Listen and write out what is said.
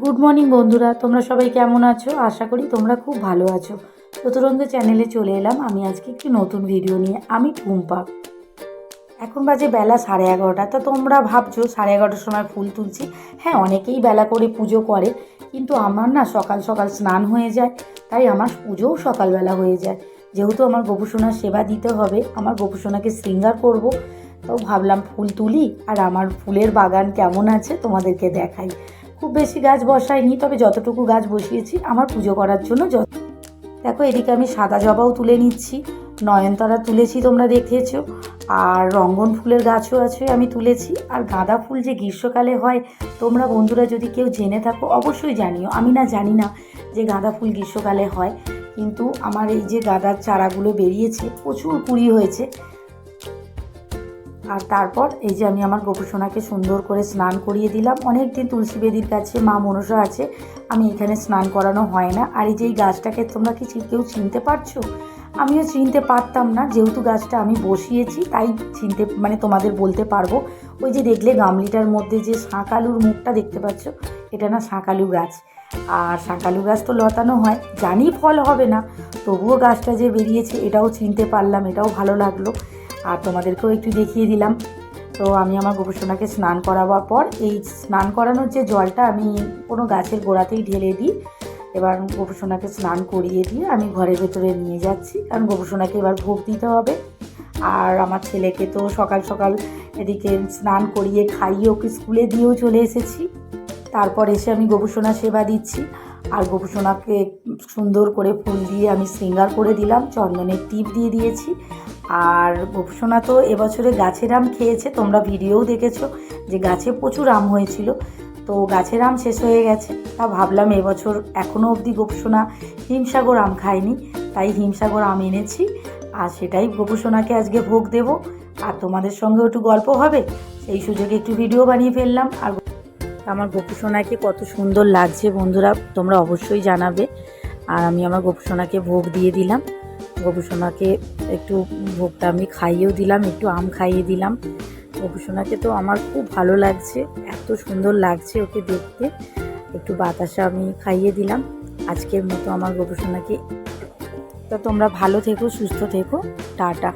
Good morning বন্ধুরা। তোমরা সবাই কেমন আছো? আশা করি তোমরা খুব ভালো আছো। চতুরঙ্গ চ্যানেলে চলে এলাম। আমি আজকে একটি নতুন ভিডিও নিয়ে। আমি টুম্পা। এখন বাজে বেলা সাড়ে এগারোটা। তা তোমরা ভাবছ, সাড়ে এগারোটার সময় ফুল তুলছি। হ্যাঁ অনেকেই বেলা করে পুজো করে। কিন্তু আমার না সকাল সকাল স্নান হয়ে যায়। তাই আমার পুজোও সকালবেলা হয়ে যায়। যেহেতু আমার গোপুসোনার সেবা দিতে হবে, আমার গোপুসোনাকে শৃঙ্গার করব। তো ভাবলাম ফুল তুলি। আর আমার ফুলের বাগান কেমন আছে তোমাদেরকে দেখাই। খুব বেশি গাছ বসাইনি, তবে যতটুকু গাছ বসিয়েছি, আমার পুজো করার জন্য যত দেখো, এদিকে আমি সাদা জবাও তুলে নিচ্ছি, নয়নতারা তুলেছি তোমরা দেখেছ, আর রঙ্গন ফুলের গাছও আছে আমি তুলেছি, আর গাঁদা ফুল যে গ্রীষ্মকালে হয়, তোমরা বন্ধুরা যদি কেউ জেনে থাকো, অবশ্যই জানিও। আমি না জানি না যে গাঁদা ফুল গ্রীষ্মকালে হয়, কিন্তু আমার এই যে গাঁদার চারাগুলো বেরিয়েছে, প্রচুর কুড়ি হয়েছে। আর তারপর এই যে আমি আমার গোপুসোনাকে সুন্দর করে স্নান করিয়ে দিলাম। অনেক দিন তুলসী বেদির কাছে মা মনসা আছে, আমি এখানে স্নান করানো হয় না। আর এই যে এই গাছটাকে তোমরা কি কেউ চিনতে পারছ? আমিও চিনতে পারতাম না, যেহেতু গাছটা আমি বসিয়েছি, তাই চিনতে মানে তোমাদের বলতে পারব। ওই যে দেখলে গামলিটার মধ্যে যে শাঁকালুর মুখটা দেখতে পাচ্ছ, এটা না শাঁকালু গাছ। আর শাঁকালু গাছ তো লতানো হয়, জানি ফল হবে না, তবুও গাছটা যে বেরিয়েছে, এটাও চিনতে পারলাম, এটাও ভালো লাগল। আর তোমাদেরকেও একটু দেখিয়ে দিলাম। তো আমি আমার গোপসোনাকে স্নান করাবার পর এই স্নান করানোর যে জলটা আমি কোনো গাছের গোড়াতেই ঢেলে দিই। এবার গোপসোনাকে স্নান করিয়ে দিয়ে আমি ঘরের ভেতরে নিয়ে যাচ্ছি। কারণ গোপসোনাকে এবার ভোগ দিতে হবে। আর আমার ছেলেকে তো সকাল সকাল এদিকে স্নান করিয়ে খাইয়ে ওকে স্কুলে দিয়েও চলে এসেছি। তারপর এসে আমি গোপসোনা সেবা দিচ্ছি। আর গোপসোনাকে সুন্দর করে ফুল দিয়ে আমি শৃঙ্গার করে দিলাম। চন্দনের টিপ দিয়ে দিয়েছি। আর গোপসোনা তো এবছরে গাছের আম খেয়েছে, তোমরা ভিডিওও দেখেছ যে গাছে প্রচুর আম হয়েছিল। তো গাছের আম শেষ হয়ে গেছে, তা ভাবলাম এবছর এখনও অবধি গোপসোনা হিমসাগর আম খায়নি তাই হিমসাগর আম এনেছি আর সেটাই গোপসোনাকে আজকে ভোগ দেব। আর তোমাদের সঙ্গেও একটু গল্প হবে, সেই সুযোগে একটু ভিডিও বানিয়ে ফেললাম। আর আমার গোপুসোনাকে কত সুন্দর লাগছে বন্ধুরা, তোমরা অবশ্যই জানাবে। আর আমি আমার গোপুসোনাকে ভোগ দিয়ে দিলাম। গোপুসোনাকে একটু ভোগটা আমি খাইয়েও দিলাম, একটু আম খাইয়ে দিলাম। গবুসোনাকে তো আমার খুব ভালো লাগছে, এত সুন্দর লাগছে ওকে দেখতে। একটু বাতাসা আমি খাইয়ে দিলাম। আজকের মতো আমার গবুসোনাকে তো তোমরা ভালো থেকো, সুস্থ থেকো। টাটা।